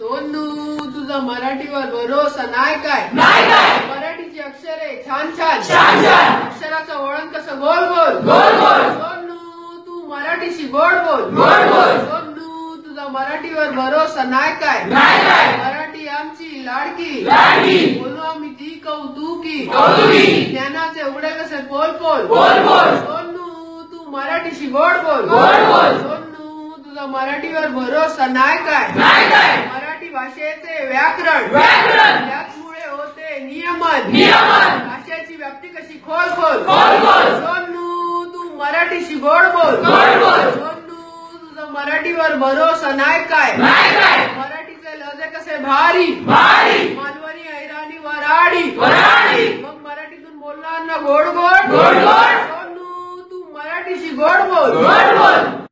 सोनू तुझा मराठीवर भरोसा नाही काय? नाही काय? मराठीची अक्षरे छान छान. छान छान. अक्षराचं वळण कसं गोल गोल? सोनू तू मराठीशी गोड बोल. गोड बोल. सोनू तुझा मराठीवर भरोसा नाही काय? नाही काय? मराठी आमची लाडकी. लाडकी. बोलू आम्ही ती कौतुकी. ज्ञानाचे उघडे कसे पोल पोल. सोनू तू मराठीशी गोड बोल. गोड बोल. सोनू तुझा मराठीवर भरोसा नाही काय? नाही काय? मराठी भाषेचे व्याकरण. व्याकरण. त्याचमुळे होते नियमन. नियमन. भाषेची व्याप्ती कशी? खोल खोल खोल खोल सोनू तू मराठीशी गोड बोल गोड बोल सोनू तुझं मराठीवर भरोसा नाही काय? मराठीचे लजे कसे भारी? भारी. मालवणी ऐराणी वराडी. वराडी. मग मराठीतून बोलला ना गोड गोड गोड गोड सोनू तू मराठीशी गोड बोल गोड बोल